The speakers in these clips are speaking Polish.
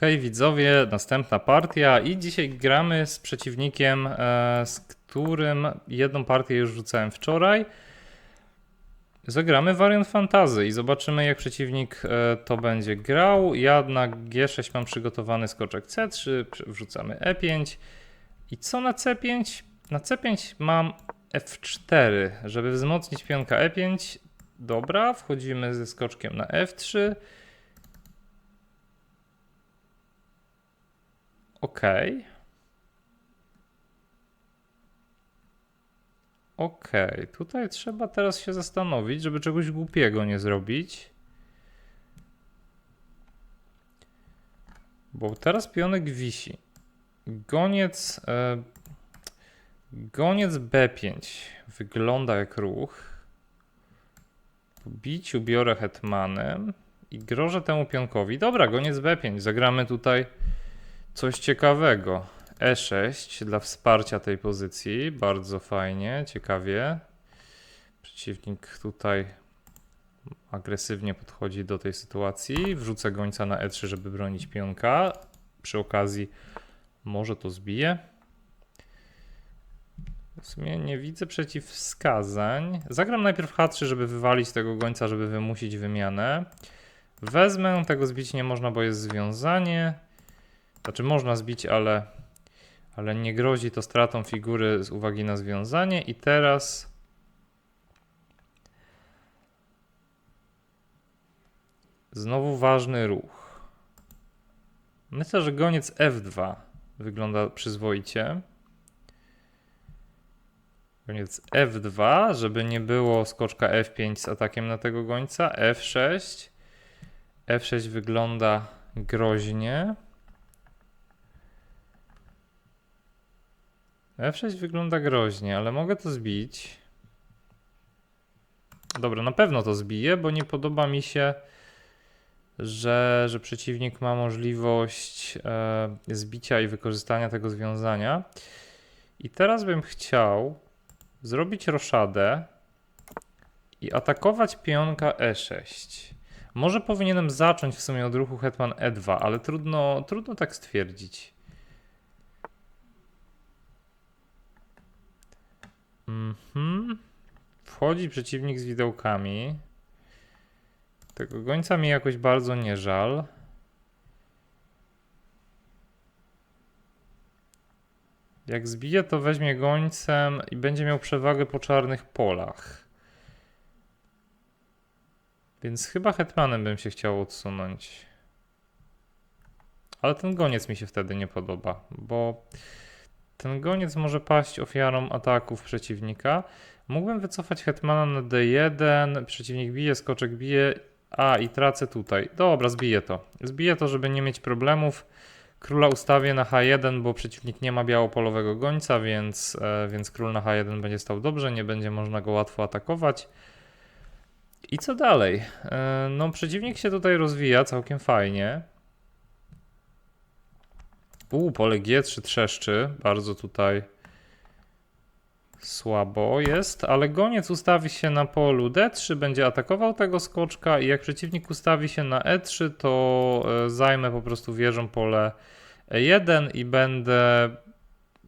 Hej widzowie, następna partia i dzisiaj gramy z przeciwnikiem, e, z którym jedną partię już rzucałem wczoraj. Zagramy wariant fantazy i zobaczymy jak przeciwnik e, to będzie grał. Ja na G6 mam przygotowany skoczek C3, przy- wrzucamy E5. I co na C5? Na C5 mam F4, żeby wzmocnić pionka E5. Dobra, wchodzimy ze skoczkiem na F3. Okej. Okej, tutaj trzeba teraz się zastanowić, żeby czegoś głupiego nie zrobić. Bo teraz pionek wisi. Goniec. E, goniec B5 wygląda jak ruch. Po biciu biorę hetmanem i grożę temu pionkowi. Dobra, goniec B5. Zagramy tutaj coś ciekawego. E6 dla wsparcia tej pozycji. Bardzo fajnie, ciekawie. Przeciwnik tutaj agresywnie podchodzi do tej sytuacji. Wrzucę gońca na E3, żeby bronić pionka. Przy okazji może to zbije. W sumie nie widzę przeciwwskazań. Zagram najpierw H3, żeby wywalić tego gońca, żeby wymusić wymianę. Wezmę, tego zbić nie można, bo jest związanie. Znaczy można zbić, ale, ale nie grozi to stratą figury z uwagi na związanie. I teraz znowu ważny ruch. Myślę, że goniec F2 wygląda przyzwoicie. Goniec F2, żeby nie było skoczka F5 z atakiem na tego gońca. F6. F6 wygląda groźnie. F6 wygląda groźnie, ale mogę to zbić. Dobra, na pewno to zbiję, bo nie podoba mi się, że, że przeciwnik ma możliwość e, zbicia i wykorzystania tego związania. I teraz bym chciał zrobić roszadę i atakować pionka E6. Może powinienem zacząć w sumie od ruchu hetman E2, ale trudno, trudno tak stwierdzić. Mhm. Wchodzi przeciwnik z widełkami. Tego gońca mi jakoś bardzo nie żal. Jak zbije, to weźmie gońcem i będzie miał przewagę po czarnych polach. Więc chyba hetmanem bym się chciał odsunąć. Ale ten goniec mi się wtedy nie podoba, bo ten goniec może paść ofiarą ataków przeciwnika. Mógłbym wycofać hetmana na D1, przeciwnik bije, skoczek bije, a i tracę tutaj. Dobra, zbiję to. Zbiję to, żeby nie mieć problemów. Króla ustawię na H1, bo przeciwnik nie ma białopolowego gońca, więc, e, więc król na H1 będzie stał dobrze, nie będzie można go łatwo atakować. I co dalej? E, no, przeciwnik się tutaj rozwija całkiem fajnie. U, pole G3 trzeszczy, bardzo tutaj słabo jest, ale goniec ustawi się na polu D3, będzie atakował tego skoczka i jak przeciwnik ustawi się na E3, to e, zajmę po prostu wieżą pole E1 i będę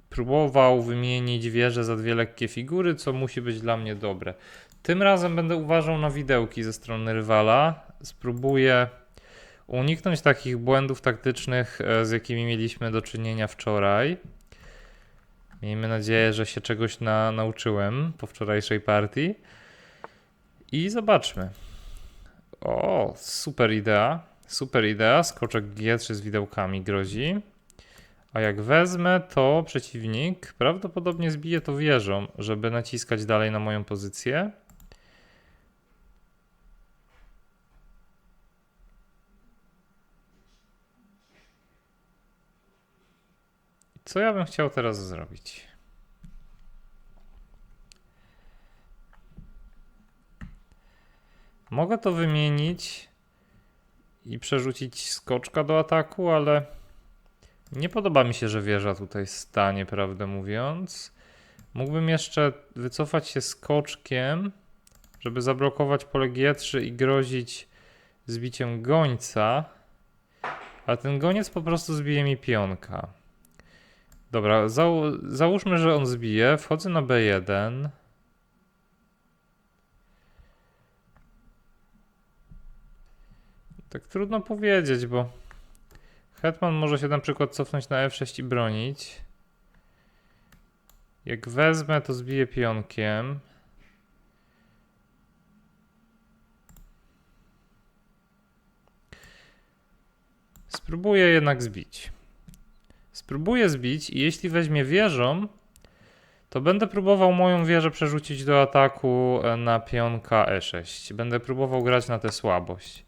próbował wymienić wieżę za dwie lekkie figury, co musi być dla mnie dobre. Tym razem będę uważał na widełki ze strony rywala. Spróbuję uniknąć takich błędów taktycznych, e, z jakimi mieliśmy do czynienia wczoraj. Miejmy nadzieję, że się czegoś na, nauczyłem po wczorajszej partii. I zobaczmy. O, super idea. Super idea. Skoczek G3 z widełkami grozi. A jak wezmę, to przeciwnik prawdopodobnie zbije to wieżą, żeby naciskać dalej na moją pozycję. Co ja bym chciał teraz zrobić? Mogę to wymienić i przerzucić skoczka do ataku, ale nie podoba mi się, że wieża tutaj stanie, prawdę mówiąc. Mógłbym jeszcze wycofać się skoczkiem, żeby zablokować pole G3 i grozić zbiciem gońca. A ten goniec po prostu zbije mi pionka. Dobra, zał załóżmy, że on zbije. Wchodzę na B1. Tak trudno powiedzieć, bo Hetman może się na przykład cofnąć na F6 i bronić. Jak wezmę, to zbiję pionkiem. Spróbuję jednak zbić. Spróbuję zbić i jeśli weźmie wieżą, to będę próbował moją wieżę przerzucić do ataku e, na pionka E6. Będę próbował grać na tę słabość.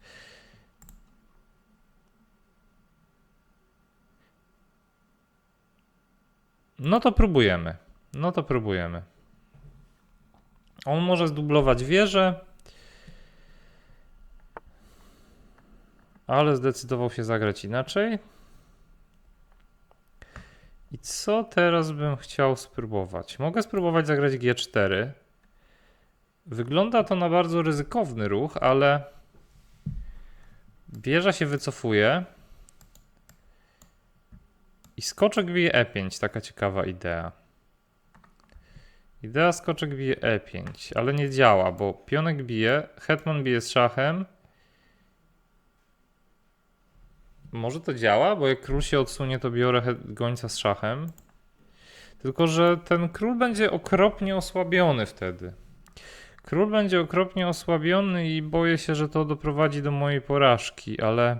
No to próbujemy. No to próbujemy. On może zdublować wieżę, ale zdecydował się zagrać inaczej. I co teraz bym chciał spróbować? Mogę spróbować zagrać G4. Wygląda to na bardzo ryzykowny ruch, ale wieża się wycofuje. I skoczek bije E5, taka ciekawa idea. Idea skoczek bije E5, ale nie działa, bo pionek bije, hetman bije z szachem. Może to działa, bo jak król się odsunie, to biorę gońca z szachem. Tylko, że ten król będzie okropnie osłabiony wtedy. Król będzie okropnie osłabiony i boję się, że to doprowadzi do mojej porażki, ale.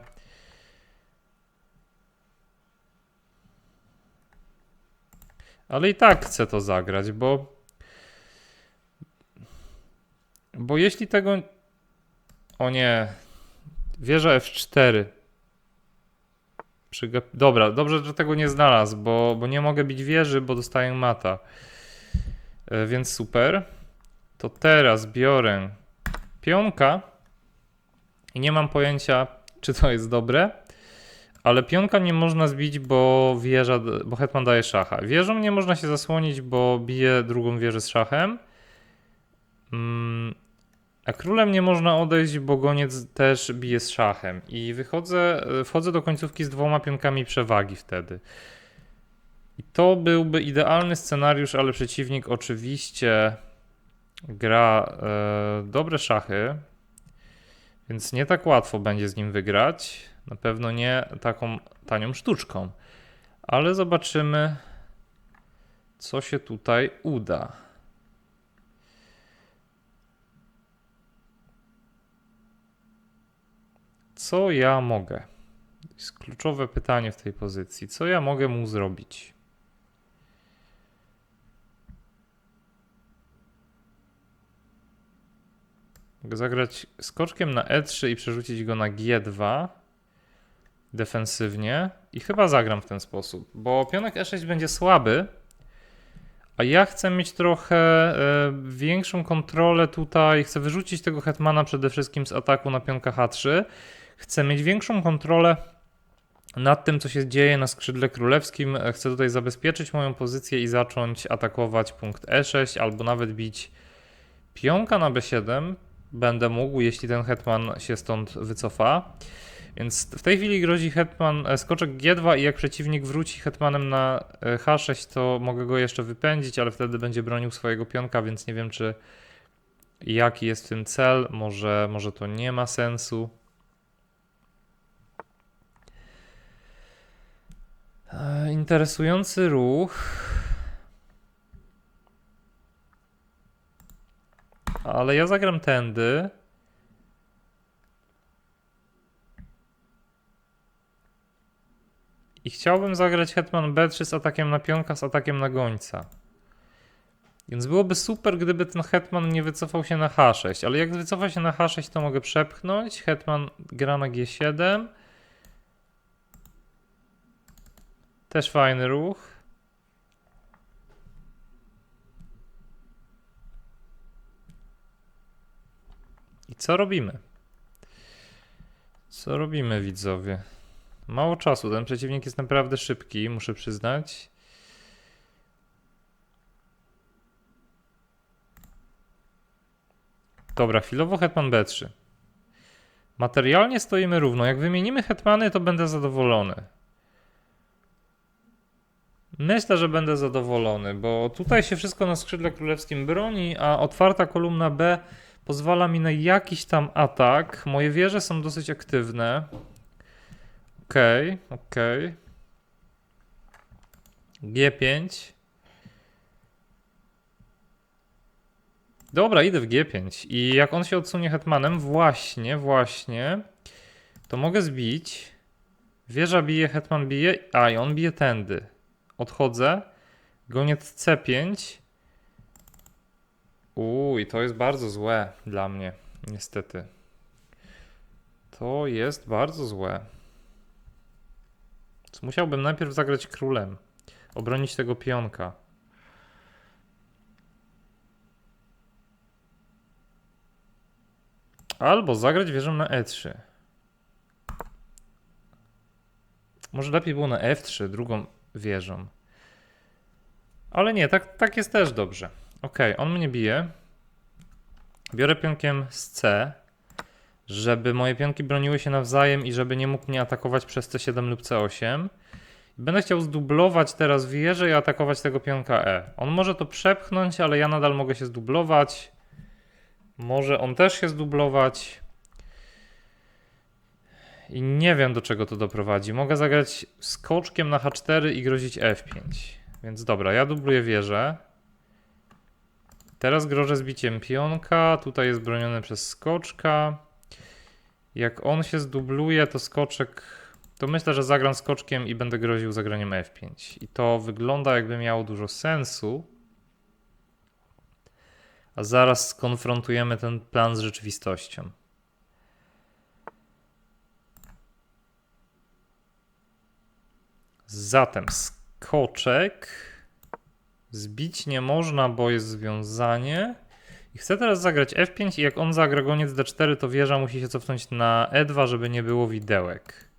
Ale i tak chcę to zagrać, bo. Bo jeśli tego. O nie. Wieża F4. Dobra, dobrze, że tego nie znalazł, bo, bo nie mogę bić wieży, bo dostaję mata. E, więc super. To teraz biorę pionka i nie mam pojęcia, czy to jest dobre. Ale pionka nie można zbić, bo wieża, bo hetman daje szacha. Wieżą nie można się zasłonić, bo bije drugą wieżę z szachem. Mm, a królem nie można odejść, bo goniec też bije z szachem. I wychodzę, wchodzę do końcówki z dwoma pionkami przewagi wtedy. I to byłby idealny scenariusz, ale przeciwnik oczywiście gra e, dobre szachy, więc nie tak łatwo będzie z nim wygrać. Na pewno nie taką tanią sztuczką. Ale zobaczymy, co się tutaj uda. Co ja mogę? To jest kluczowe pytanie w tej pozycji. Co ja mogę mu zrobić? Mogę zagrać skoczkiem na E3 i przerzucić go na G2 defensywnie i chyba zagram w ten sposób, bo pionek E6 będzie słaby, a ja chcę mieć trochę e, większą kontrolę tutaj, chcę wyrzucić tego hetmana przede wszystkim z ataku na pionka H3, chcę mieć większą kontrolę nad tym, co się dzieje na skrzydle królewskim, chcę tutaj zabezpieczyć moją pozycję i zacząć atakować punkt E6 albo nawet bić pionka na B7, będę mógł, jeśli ten hetman się stąd wycofa. Więc w tej chwili grozi hetman e, skoczek G2 i jak przeciwnik wróci hetmanem na e, H6, to mogę go jeszcze wypędzić, ale wtedy będzie bronił swojego pionka, więc nie wiem, czy jaki jest w tym cel. Może, może to nie ma sensu. E, Interesujący ruch. Ale ja zagram tędy. I chciałbym zagrać Hetman B3 z atakiem na pionka, z atakiem na gońca. Więc byłoby super, gdyby ten Hetman nie wycofał się na H6, ale jak wycofa się na H6, to mogę przepchnąć. Hetman gra na G7. Też fajny ruch. I co robimy? Co robimy, widzowie? Mało czasu. Ten przeciwnik jest naprawdę szybki, muszę przyznać. Dobra, chwilowo hetman B3. Materialnie stoimy równo. Jak wymienimy hetmany, to będę zadowolony. Myślę, że będę zadowolony, bo tutaj się wszystko na skrzydle królewskim broni, a otwarta kolumna B pozwala mi na jakiś tam atak. Moje wieże są dosyć aktywne. Okej, okej. G5. Dobra, idę w G5 i jak on się odsunie hetmanem, właśnie, właśnie, to mogę zbić. Wieża bije, hetman bije, a i on bije tędy. Odchodzę. Goniec C5. Uuu, i to jest bardzo złe dla mnie, niestety. To jest bardzo złe. Musiałbym najpierw zagrać królem. Obronić tego pionka. Albo zagrać wieżą na E3. Może lepiej było na F3, drugą wieżą. Ale nie, tak, tak jest też dobrze. Ok, on mnie bije. Biorę pionkiem z C, żeby moje pionki broniły się nawzajem i żeby nie mógł mnie atakować przez C7 lub C8. Będę chciał zdublować teraz wieżę i atakować tego pionka E. On może to przepchnąć, ale ja nadal mogę się zdublować. Może on też się zdublować. I nie wiem do czego to doprowadzi. Mogę zagrać skoczkiem na H4 i grozić F5. Więc dobra, ja dubluję wieżę. Teraz grożę zbiciem pionka. Tutaj jest broniony przez skoczka. Jak on się zdubluje, to skoczek. To myślę, że zagram skoczkiem i będę groził zagraniem F5. I to wygląda jakby miało dużo sensu. A zaraz skonfrontujemy ten plan z rzeczywistością. Zatem skoczek. Zbić nie można, bo jest związanie. I chcę teraz zagrać F5 i jak on zagra goniec D4, to wieża musi się cofnąć na E2, żeby nie było widełek.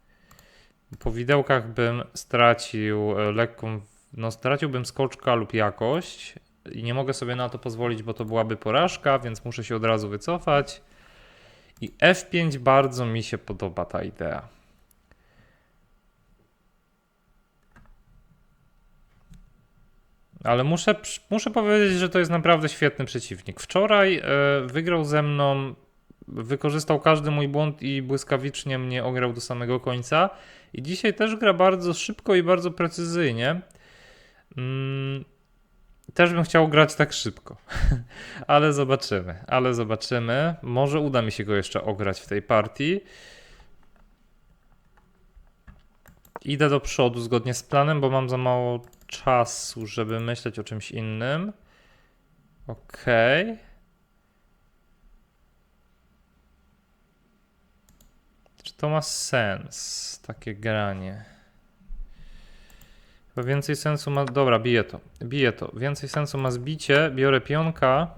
Po widełkach bym stracił e, lekką, no straciłbym skoczka lub jakość i nie mogę sobie na to pozwolić, bo to byłaby porażka, więc muszę się od razu wycofać. I F5 bardzo mi się podoba ta idea. Ale muszę, muszę powiedzieć, że to jest naprawdę świetny przeciwnik. Wczoraj e, wygrał ze mną, wykorzystał każdy mój błąd i błyskawicznie mnie ograł do samego końca. I dzisiaj też gra bardzo szybko i bardzo precyzyjnie. Mm, też bym chciał grać tak szybko, ale zobaczymy, ale zobaczymy. Może uda mi się go jeszcze ograć w tej partii. Idę do przodu zgodnie z planem, bo mam za mało czasu, żeby myśleć o czymś innym. Okej. Czy to ma sens, takie granie? Chyba więcej sensu ma. Dobra, bije to. Bije to. Więcej sensu ma zbicie. Biorę pionka.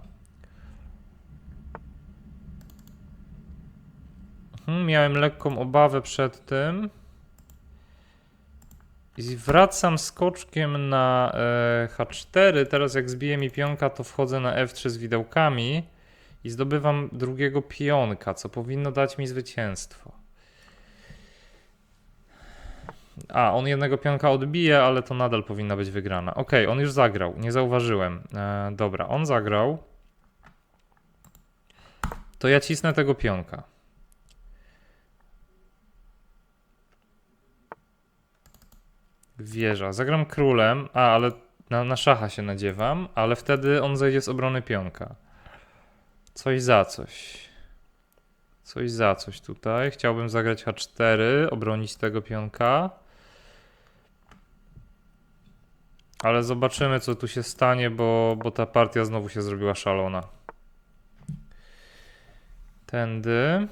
Mhm, miałem lekką obawę przed tym. Wracam skoczkiem na e, H4. Teraz jak zbije mi pionka, to wchodzę na F3 z widełkami i zdobywam drugiego pionka, co powinno dać mi zwycięstwo. A, on jednego pionka odbije, ale to nadal powinna być wygrana. Ok, on już zagrał, nie zauważyłem. E, dobra, on zagrał. To ja cisnę tego pionka. Wieża. Zagram królem, a ale na, na szacha się nadziewam, ale wtedy on zejdzie z obrony pionka. Coś za coś. Coś za coś tutaj. Chciałbym zagrać H4, obronić tego pionka. Ale zobaczymy, co tu się stanie, bo, bo ta partia znowu się zrobiła szalona. Tędy.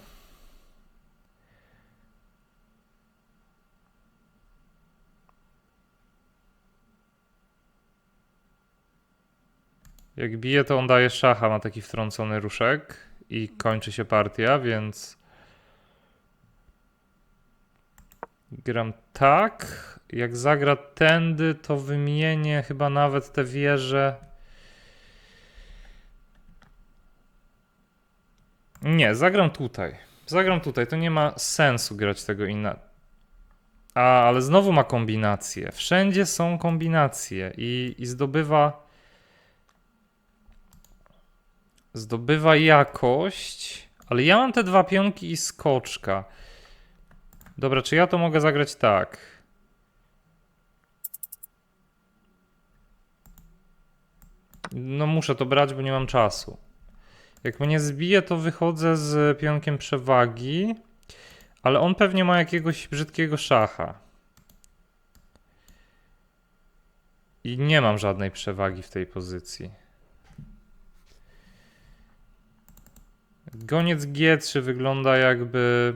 Jak bije, to on daje szacha, ma taki wtrącony ruszek i kończy się partia, więc gram tak. Jak zagra tędy, to wymienię chyba nawet te wieże. Nie, zagram tutaj. Zagram tutaj, to nie ma sensu grać tego inna. A, ale znowu ma kombinacje. Wszędzie są kombinacje i, i zdobywa. Zdobywa jakość. Ale ja mam te dwa pionki i skoczka. Dobra, czy ja to mogę zagrać tak? No muszę to brać, bo nie mam czasu. Jak mnie zbije, to wychodzę z pionkiem przewagi, ale on pewnie ma jakiegoś brzydkiego szacha. I nie mam żadnej przewagi w tej pozycji. Goniec G3 wygląda jakby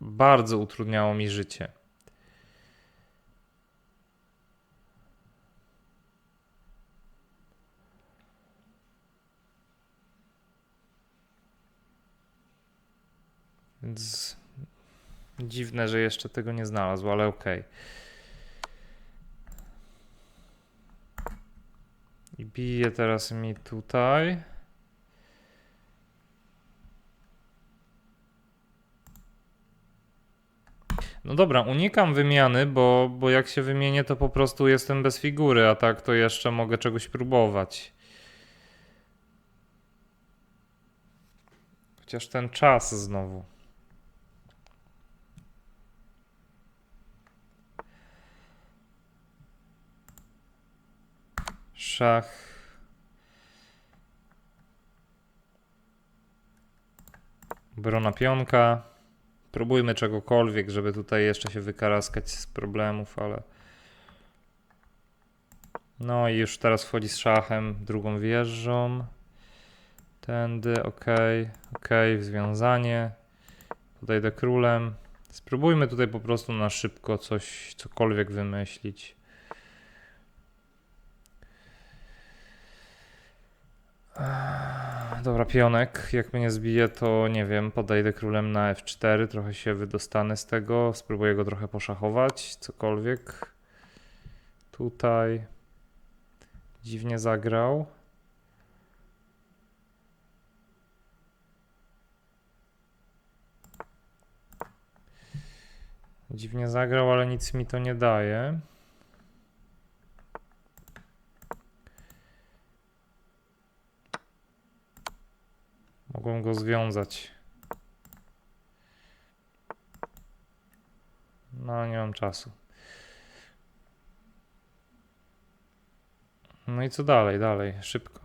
bardzo utrudniało mi życie. Więc dziwne, że jeszcze tego nie znalazł, ale okej. I bije teraz mi tutaj. No dobra, unikam wymiany, bo, bo jak się wymienię, to po prostu jestem bez figury, a tak to jeszcze mogę czegoś próbować. Chociaż ten czas znowu. Szach. Brona pionka. Próbujmy czegokolwiek, żeby tutaj jeszcze się wykaraskać z problemów, ale. No i już teraz wchodzi z szachem, drugą wieżą. Tędy, ok, ok, związanie. Podejdę królem. Spróbujmy tutaj po prostu na szybko coś, cokolwiek wymyślić. Dobra, pionek. Jak mnie zbije, to nie wiem, podejdę królem na F4, trochę się wydostanę z tego, spróbuję go trochę poszachować, cokolwiek. Tutaj dziwnie zagrał. Dziwnie zagrał, ale nic mi to nie daje. Mogą go związać. No, nie mam czasu. No i co dalej? Dalej, szybko.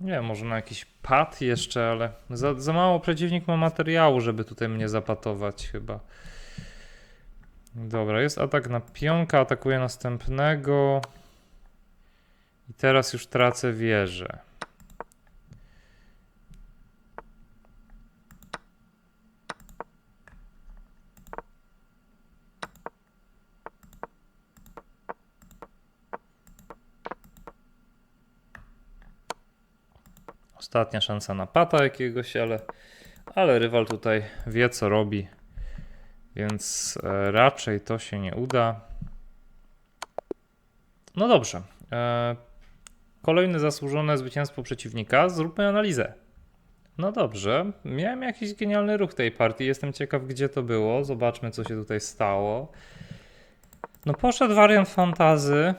Nie może na jakiś pad jeszcze, ale za, za mało przeciwnik ma materiału, żeby tutaj mnie zapatować chyba. Dobra, jest atak na pionka, atakuje następnego. I teraz już tracę wieżę. Ostatnia szansa na pata jakiegoś, ale, ale rywal tutaj wie co robi. Więc e, raczej to się nie uda. No dobrze. E, kolejne zasłużone zwycięstwo przeciwnika. Zróbmy analizę. No dobrze. Miałem jakiś genialny ruch tej partii. Jestem ciekaw, gdzie to było. Zobaczmy, co się tutaj stało. No poszedł wariant fantazy.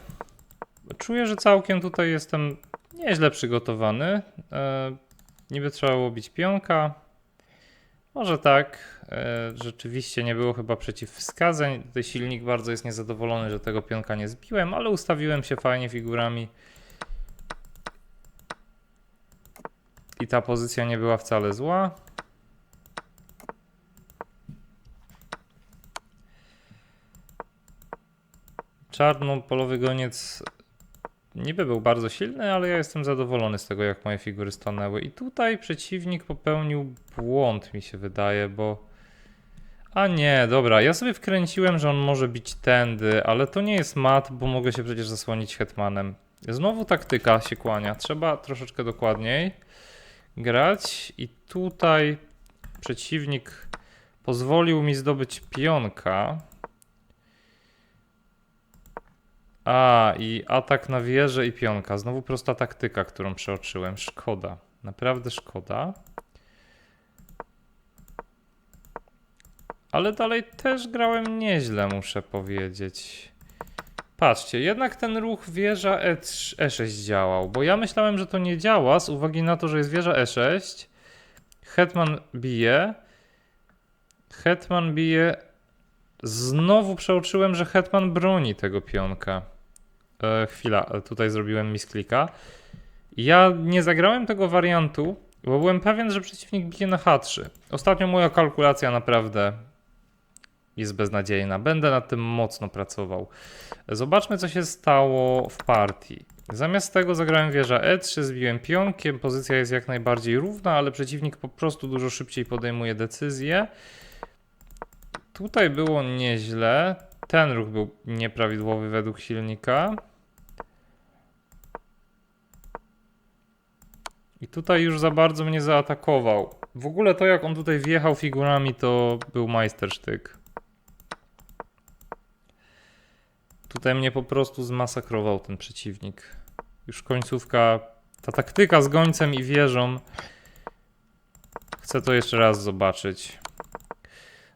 Czuję, że całkiem tutaj jestem nieźle przygotowany. E, niby trzeba było bić pionka. Może tak. E, rzeczywiście nie było chyba przeciwwskazań. Tutaj silnik bardzo jest niezadowolony, że tego pionka nie zbiłem, ale ustawiłem się fajnie figurami. I ta pozycja nie była wcale zła. Czarno-polowy goniec niby był bardzo silny, ale ja jestem zadowolony z tego, jak moje figury stanęły. I tutaj przeciwnik popełnił błąd, mi się wydaje, bo. A nie, dobra, ja sobie wkręciłem, że on może bić tędy, ale to nie jest mat, bo mogę się przecież zasłonić hetmanem. Znowu taktyka się kłania. Trzeba troszeczkę dokładniej grać. I tutaj przeciwnik pozwolił mi zdobyć pionka. A, i atak na wieżę i pionka. Znowu prosta taktyka, którą przeoczyłem. Szkoda. Naprawdę szkoda. Ale dalej też grałem nieźle, muszę powiedzieć. Patrzcie, jednak ten ruch wieża E3, E6 działał, bo ja myślałem, że to nie działa z uwagi na to, że jest wieża E6. Hetman bije. Hetman bije. Znowu przeoczyłem, że Hetman broni tego pionka. E, chwila, tutaj zrobiłem misklika. Ja nie zagrałem tego wariantu, bo byłem pewien, że przeciwnik bije na H3. Ostatnio moja kalkulacja naprawdę jest beznadziejna. Będę nad tym mocno pracował. Zobaczmy, co się stało w partii. Zamiast tego zagrałem wieża E3, zbiłem pionkiem. Pozycja jest jak najbardziej równa, ale przeciwnik po prostu dużo szybciej podejmuje decyzje. Tutaj było nieźle. Ten ruch był nieprawidłowy według silnika. I tutaj już za bardzo mnie zaatakował. W ogóle to, jak on tutaj wjechał figurami, to był majstersztyk. Tutaj mnie po prostu zmasakrował ten przeciwnik. Już końcówka. Ta taktyka z gońcem i wieżą. Chcę to jeszcze raz zobaczyć.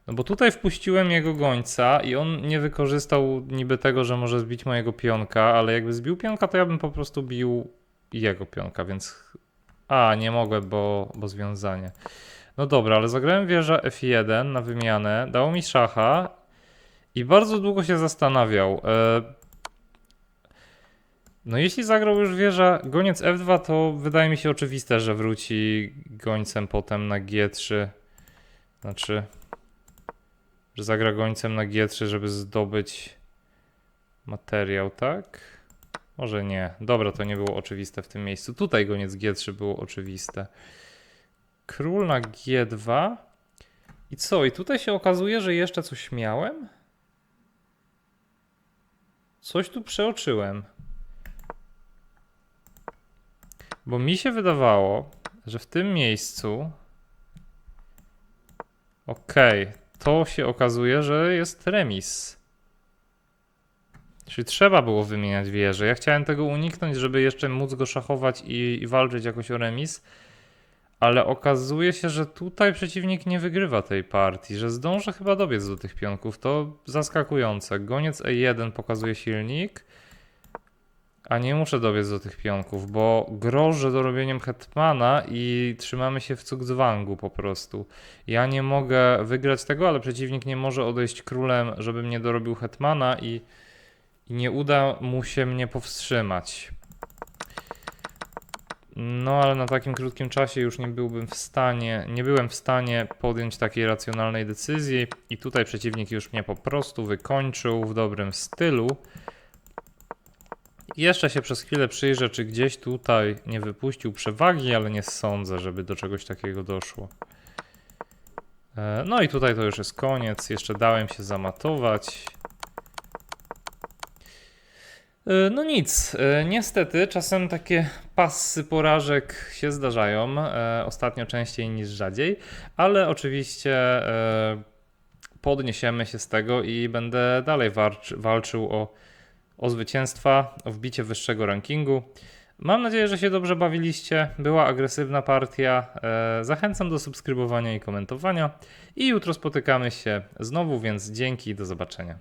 No bo tutaj wpuściłem jego gońca i on nie wykorzystał niby tego, że może zbić mojego pionka, ale jakby zbił pionka, to ja bym po prostu bił jego pionka, więc... A, nie mogę, bo, bo związanie. No dobra, ale zagrałem wieża F1 na wymianę, dało mi szacha i bardzo długo się zastanawiał. E, No jeśli zagrał już wieża goniec F2, to wydaje mi się oczywiste, że wróci gońcem potem na G3. Znaczy, że zagra gońcem na G3, żeby zdobyć materiał, tak? Może nie. Dobra, to nie było oczywiste w tym miejscu. Tutaj goniec G3 było oczywiste. Król na G2. I co? I tutaj się okazuje, że jeszcze coś miałem? Coś tu przeoczyłem. Bo mi się wydawało, że w tym miejscu. Okej, to się okazuje, że jest remis. Czyli trzeba było wymieniać wieże. Ja chciałem tego uniknąć, żeby jeszcze móc go szachować i, i walczyć jakoś o remis. Ale okazuje się, że tutaj przeciwnik nie wygrywa tej partii, że zdążę chyba dobiec do tych pionków. To zaskakujące. Goniec E1 pokazuje silnik, a nie muszę dobiec do tych pionków, bo grożę dorobieniem hetmana i trzymamy się w cugzwangu po prostu. Ja nie mogę wygrać tego, ale przeciwnik nie może odejść królem, żebym nie dorobił hetmana i, i nie uda mu się mnie powstrzymać. No, ale na takim krótkim czasie już nie byłbym w stanie, nie byłem w stanie podjąć takiej racjonalnej decyzji i tutaj przeciwnik już mnie po prostu wykończył w dobrym stylu. Jeszcze się przez chwilę przyjrzę, czy gdzieś tutaj nie wypuścił przewagi, ale nie sądzę, żeby do czegoś takiego doszło. E, No i tutaj to już jest koniec. Jeszcze dałem się zamatować. E, No nic, e, niestety czasem takie pasy porażek się zdarzają, ostatnio częściej niż rzadziej, ale oczywiście podniesiemy się z tego i będę dalej walczy, walczył o, o zwycięstwa, o wbicie wyższego rankingu. Mam nadzieję, że się dobrze bawiliście. Była agresywna partia. E, Zachęcam do subskrybowania i komentowania. I jutro spotykamy się znowu, więc dzięki i do zobaczenia.